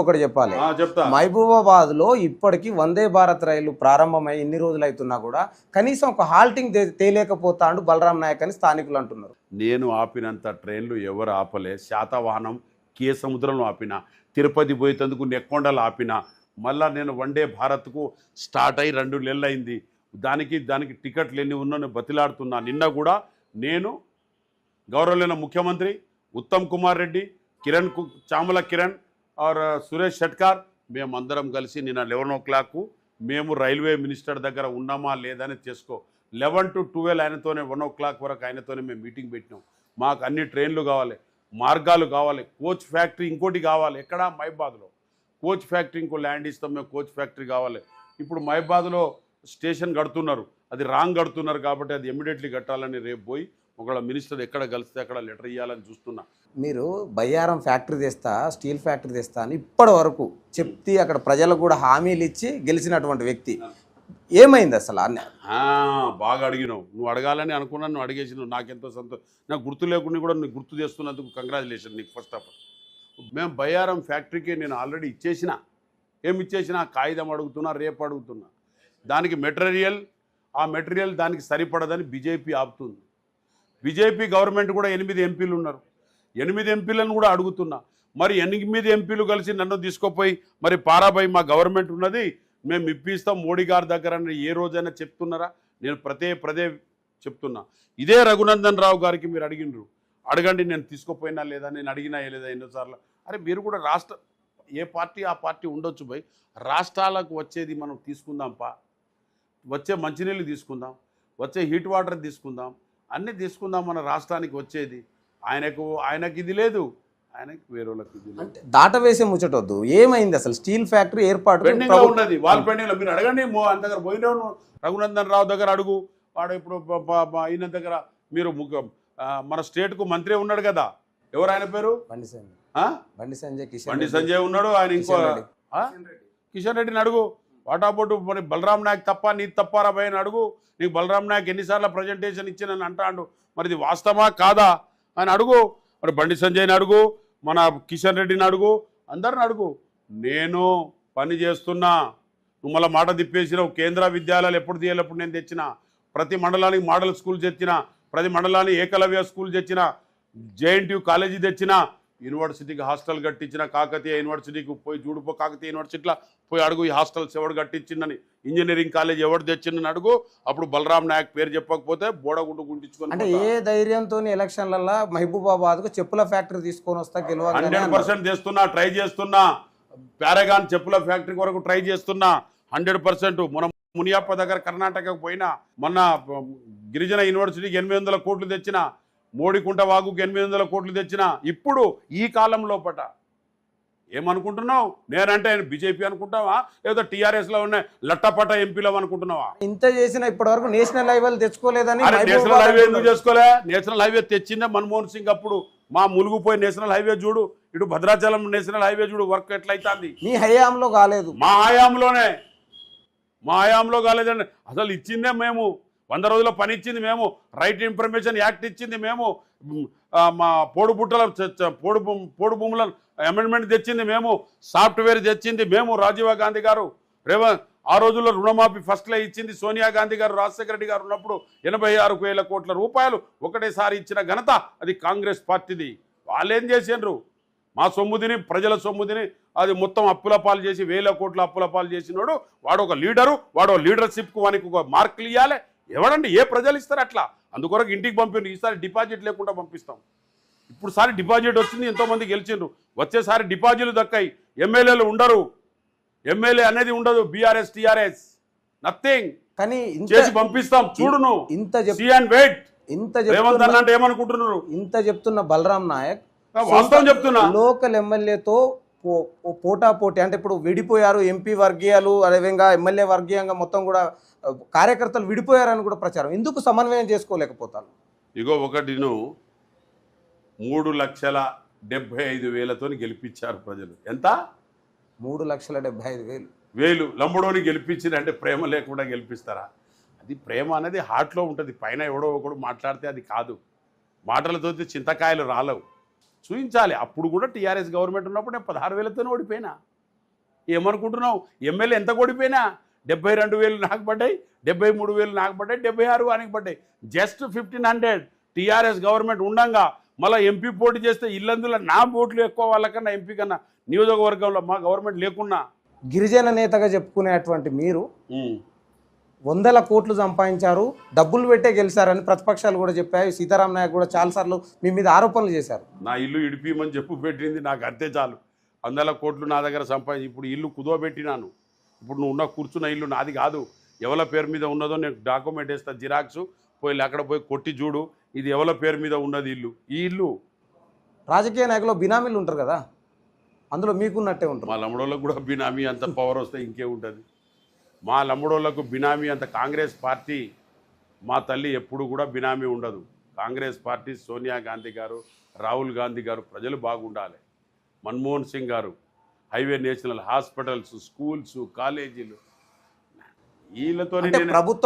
ఒకటి చెప్పాలి. మహబూబాబాద్లో ఇప్పటికి వందే భారత్ రైలు ప్రారంభమై ఇన్ని రోజులు అవుతున్నా కూడా కనీసం ఒక హాల్టింగ్ తేలేకపోతాడు బలరాం నాయక్ అని స్థానికులు అంటున్నారు. నేను ఆపినంత ట్రైన్లు ఎవరు ఆపలే. శాతవాహనం కే సముద్రంలో ఆపిన తిరుపతి పోయేందుకు నెక్కొండలు ఆపిన మళ్ళా నేను వన్డే భారత్కు స్టార్ట్ అయ్యి రెండు నెలలు అయింది దానికి దానికి టికెట్లు ఎన్ని ఉన్నా నేను బతిలాడుతున్నా. నిన్న కూడా నేను గౌరవలేన ముఖ్యమంత్రి ఉత్తమ్ కుమార్ రెడ్డి కిరణ్కు చామల కిరణ్ ఆర్ సురేష్ షట్కార్ మేమందరం కలిసి నిన్న లెవెన్ ఓ క్లాక్ మేము రైల్వే మినిస్టర్ దగ్గర ఉన్నామా లేదని చేసుకో. లెవెన్ టు ట్వెల్వ్ ఆయనతోనే వన్ ఓ క్లాక్ వరకు ఆయనతోనే మేము మీటింగ్ పెట్టినాం. మాకు అన్ని ట్రైన్లు కావాలి మార్గాలు కావాలి కోచ్ ఫ్యాక్టరీ ఇంకోటి కావాలి. ఎక్కడ? మైబాద్లో కోచ్ ఫ్యాక్టరీ ఇంకో ల్యాండ్ ఇస్తాం మేము కోచ్ ఫ్యాక్టరీ కావాలి. ఇప్పుడు మైబాద్లో స్టేషన్ కడుతున్నారు. అది రాంగ్ కడుతున్నారు కాబట్టి అది ఇమీడియట్లీ కట్టాలని రేపు పోయి ఒకవేళ మినిస్టర్ ఎక్కడ కలిస్తే అక్కడ లెటర్ ఇవ్వాలని చూస్తున్నా. మీరు బయ్యారం ఫ్యాక్టరీ తెస్తా స్టీల్ ఫ్యాక్టరీ తెస్తా అని ఇప్పటి వరకు చెప్తే అక్కడ ప్రజలకు కూడా హామీలు ఇచ్చి గెలిచినటువంటి వ్యక్తి. ఏమైంది అసలు అన్న బాగా అడిగినావు. నువ్వు అడగాలని అనుకున్నాను నువ్వు అడిగేసినావు. నాకెంతో సంతోషం నాకు గుర్తు లేకుండా కూడా నీకు గుర్తు చేస్తున్నందుకు కంగ్రాచులేషన్ నీకు ఫస్ట్ ఆఫ్ ఆల్ మేము బయ్యారం ఫ్యాక్టరీకి నేను ఆల్రెడీ ఇచ్చేసిన. ఏమి ఇచ్చేసిన? కాగితం అడుగుతున్నా రేపు అడుగుతున్నా. దానికి మెటీరియల్ ఆ మెటీరియల్ దానికి సరిపడదని బీజేపీ ఆపుతుంది. బీజేపీ గవర్నమెంట్ కూడా ఎనిమిది ఎంపీలు ఉన్నారు. ఎనిమిది ఎంపీలను కూడా అడుగుతున్నా. మరి ఎనిమిది ఎంపీలు కలిసి నన్ను తీసుకుపోయి మరి పారాబాయి మా గవర్నమెంట్ ఉన్నది మేము ఇప్పిస్తాం. మోడీ గారి దగ్గర ఏ రోజైనా చెప్తున్నారా? నేను ప్రతే ప్రదే చెప్తున్నా. ఇదే రఘునందన్ రావు గారికి మీరు అడిగినరు అడగండి నేను తీసుకుపోయినా లేదా నేను అడిగినా లేదా ఎన్నోసార్లు. అరే మీరు కూడా రాష్ట్ర ఏ పార్టీ ఆ పార్టీ ఉండొచ్చు పోయి రాష్ట్రాలకు వచ్చేది మనం తీసుకుందాం పా. వచ్చే మంచినీళ్ళు తీసుకుందాం. వచ్చే హీట్ వాటర్ తీసుకుందాం. అన్నీ తీసుకుందాం మన రాష్ట్రానికి వచ్చేది. ఆయనకు ఆయనకి ఇది లేదు. ఆయనకి వేరే వాళ్ళకి ఇది లేదు. అంటే దాట వేసే ముచ్చటొద్దు. ఏమైంది అసలు? స్టీల్ ఫ్యాక్టరీ ఏర్పాటు పెండింగ్లో ప్రభుత్వం- ఉన్నది. వాళ్ళ పెండింగ్లో మీరు అడగండి. మో ఆయన దగ్గర పోయినాను రఘునందన్ రావు దగ్గర అడుగు. వాడు ఇప్పుడు ప- ప- ప- ఈయన దగ్గర మీరు ఆ, మన స్టేట్కు మంత్రి ఉన్నాడు కదా. ఎవరు ఆయన పేరు? బండి సంజయ్. ఆ? బండి సంజయ్ కిషన్ బండి రెడ్డి. సంజయ్ ఉన్నాడు. ఆయన ఇంకో కిషన్ రెడ్డి. ఆ? కిషన్ రెడ్డిని అడుగు. వాటాబోటు మరి బలరాం నాయక్ తప్ప నీ తప్పారా భయ అని అడుగు. నీకు బలరాం నాయక్ ఎన్నిసార్లు ప్రజెంటేషన్ ఇచ్చానని అంటాడు మరి ఇది వాస్తవా కాదా? అని అడుగు. మరి బండి సంజయ్ని అడుగు. మన కిషన్ రెడ్డిని అడుగు. అందరిని అడుగు. నేను పని చేస్తున్నా. నువ్వు మళ్ళీ మాట తిప్పేసినావు. కేంద్ర విద్యాలయాలు ఎప్పుడు తీయాలప్పుడు నేను తెచ్చిన? ప్రతి మండలానికి మోడల్ స్కూల్ తెచ్చిన? ప్రతి మండలానికి ఏకలవ్య స్కూల్ తెచ్చిన? జేఎన్టీయూ కాలేజీ తెచ్చిన? యూనివర్సిటీకి హాస్టల్ కట్టించిన కాకతీయ యూనివర్సిటీకి పోయి చూడుపో కాకతీయ యూనివర్సిటీలో పోయి అడుగు ఈ హాస్టల్స్ ఎవడు కట్టించిందని? ఇంజనీరింగ్ కాలేజ్ ఎవడు తెచ్చిందని అడుగు. అప్పుడు బలరాం నాయక్ పేరు చెప్పకపోతే బోడగుండు గుండించుకొని అంటే ఏ ధైర్యంతో ఎలక్షన్లలో మహబూబాబాద్కు చెప్పుల ఫ్యాక్టరీ తీసుకొని వస్తా గెలవాలి హండ్రెడ్ పర్సెంట్ చేస్తున్నా ట్రై చేస్తున్నా. పారాగాన్ చెప్పుల ఫ్యాక్టరీ వరకు ట్రై చేస్తున్నా. హండ్రెడ్ పర్సెంట్ మన మునియప్ప దగ్గర కర్ణాటకకు పోయినా మొన్న గిరిజన యూనివర్సిటీకి ఎనిమిది వందల కోట్లు తెచ్చిన మోడికుంట వాగుకి ఎనిమిది వందల కోట్లు తెచ్చిన ఇప్పుడు ఈ కాలం లోపట. ఏమనుకుంటున్నావు? నేనంటే బీజేపీ అనుకుంటావా? లేదా టీఆర్ఎస్లో ఉన్న లట్టపట్ట ఎంపీలో అనుకుంటున్నావా? ఇంత చేసిన ఇప్పటి వరకు నేషనల్ లెవెల్ తెచ్చుకోలేదని నేషనల్ హైవే ఎందుకు. చేసుకోలే? నేషనల్ హైవే తెచ్చిందే మన్మోహన్ సింగ్ అప్పుడు. మా ములుగుపోయి నేషనల్ హైవే చూడు. ఇటు భద్రాచలం నేషనల్ హైవే చూడు వర్క్ ఎట్లయితుంది? మీ హయాంలో కాలేదు. మా హయాంలోనే. మా హయాంలో కాలేదండి. అసలు ఇచ్చిందే మేము. వంద రోజుల పని ఇచ్చింది మేము రైట్ ఇన్ఫర్మేషన్ యాక్ట్ ఇచ్చింది మేము మా పోడు బుట్టల చ- పోడు పోడు భూముల అమెండ్మెంట్ తెచ్చింది మేము సాఫ్ట్వేర్ తెచ్చింది మేము రాజీవ్ గాంధీ గారు. రేవంత్ ఆ రోజుల్లో రుణమాఫీ ఫస్ట్లో ఇచ్చింది సోనియా గాంధీ గారు రాజశేఖర రెడ్డి గారు ఉన్నప్పుడు ఎనభై ఆరు వేల కోట్ల రూపాయలు ఒకటేసారి ఇచ్చిన ఘనత అది కాంగ్రెస్ పార్టీది. వాళ్ళేం చేసిండ్రు? మా సొమ్ముదిని ప్రజల సొమ్ముదిని అది మొత్తం అప్పుల పాలు చేసి వేల కోట్ల అప్పుల పాలు చేసినాడు వాడు ఒక లీడరు వాడు లీడర్షిప్కు వానికి ఒక మార్కులు ఇవ్వాలి ఎవడండి? ఏ ప్రజలు ఇస్తారు అట్లా? అందుకొరకు ఇంటికి పంపిండు ఈసారి డిపాజిట్ లేకుండా పంపిస్తాం. ఇప్పుడు సారి డిపాజిట్ వచ్చింది ఎంతోమంది గెలిచిండ్రు. వచ్చేసారి డిపాజిట్లు దక్కాయి. ఎమ్మెల్యేలు ఉండరు. ఎమ్మెల్యే అనేది ఉండదు. BRS TRS. నథింగ్ కానీ చేసి పంపిస్తాం. చూడు నువ్వు ఇంత వెయిట్ ఇంత రేవంత్ చెప్తున్న అన్న అంటే ఏమనుకుంటున్నారు? ఇంత చెప్తున్న బలరాం నాయక్ వాస్తవం చెప్తున్నా. లోకల్ ఎమ్మెల్యేతో పోటా పోటీ అంటే ఇప్పుడు విడిపోయారు ఎంపీ వర్గీయాలు అదేవిధంగా ఎమ్మెల్యే వర్గీయంగా మొత్తం కూడా కార్యకర్తలు విడిపోయారని కూడా ప్రచారం. ఎందుకు సమన్వయం చేసుకోలేకపోతారు? ఇగో ఒకటి నువ్వు మూడు లక్షల డెబ్బై ఐదు వేలతో గెలిపించారు ప్రజలు. ఎంత? మూడు లక్షల డెబ్బై ఐదు వేలు. వేలు. లంబడోని గెలిపించిన అంటే ప్రేమ లేకుండా గెలిపిస్తారా? అది ప్రేమ అనేది హార్ట్లో ఉంటుంది. పైన ఎవడో ఒకడు మాట్లాడితే అది కాదు. మాటలతో చింతకాయలు రాలవు. చూపించాలి అప్పుడు కూడా టీఆర్ఎస్ గవర్నమెంట్ ఉన్నప్పుడు నేను పదహారు వేలతోనే ఓడిపోయినా. ఏమనుకుంటున్నావు? ఎమ్మెల్యే ఎంత ఓడిపోయినా? డెబ్బై రెండు వేలు నాకు పడ్డాయి డెబ్బై మూడు వేలు నాకు పడ్డాయి డెబ్బై ఆరు వానికి పడ్డాయి. Just fifteen hundred. TRS government ఉండంగా మళ్ళీ ఎంపీ పోటీ చేస్తే ఇల్లందులో నా ఓట్లు ఎక్కువ వాళ్ళకన్నా ఎంపీ కన్నా నియోజకవర్గంలో మా గవర్నమెంట్ లేకున్నా. గిరిజన నేతగా చెప్పుకునేటువంటి మీరు వందల కోట్లు సంపాదించారు డబ్బులు పెట్టే గెలిచారని ప్రతిపక్షాలు కూడా చెప్పాయి. సీతారాం నాయక్ కూడా చాలాసార్లు మీ మీద ఆరోపణలు చేశారు. నా ఇల్లు ఇడిపిమని చెప్పు పెట్టింది నాకు అంతే చాలు. వందల కోట్లు నా దగ్గర సంపాదించి ఇప్పుడు ఇల్లు కుదవబెట్టినాను ఇప్పుడు నువ్వు ఉన్న కూర్చున్న ఇల్లు నాది కాదు. ఎవరి పేరు మీద ఉన్నదో నేను డాక్యుమెంట్ వేస్తా జిరాక్స్ పోయి అక్కడ పోయి కొట్టి చూడు. ఇది ఎవరి పేరు మీద ఉన్నది ఇల్లు? ఈ ఇల్లు. రాజకీయ నాయకులు బినామీలు ఉంటారు కదా? అందులో మీకున్నట్టే ఉంటారు మా లమ్మడోళ్ళకు కూడా బినామీ అంత పవర్ వస్తే ఇంకే ఉంటుంది. మా లమ్మడోళ్ళకు బినామీ అంత కాంగ్రెస్ పార్టీ మా తల్లి ఎప్పుడు కూడా బినామీ ఉండదు. కాంగ్రెస్ పార్టీ సోనియా గాంధీ గారు రాహుల్ గాంధీ గారు ప్రజలు బాగుండాలి. మన్మోహన్ సింగ్ గారు హైవే నేషనల్ హాస్పిటల్స్ స్కూల్స్ కాలేజీలు. నేను ప్రభుత్వం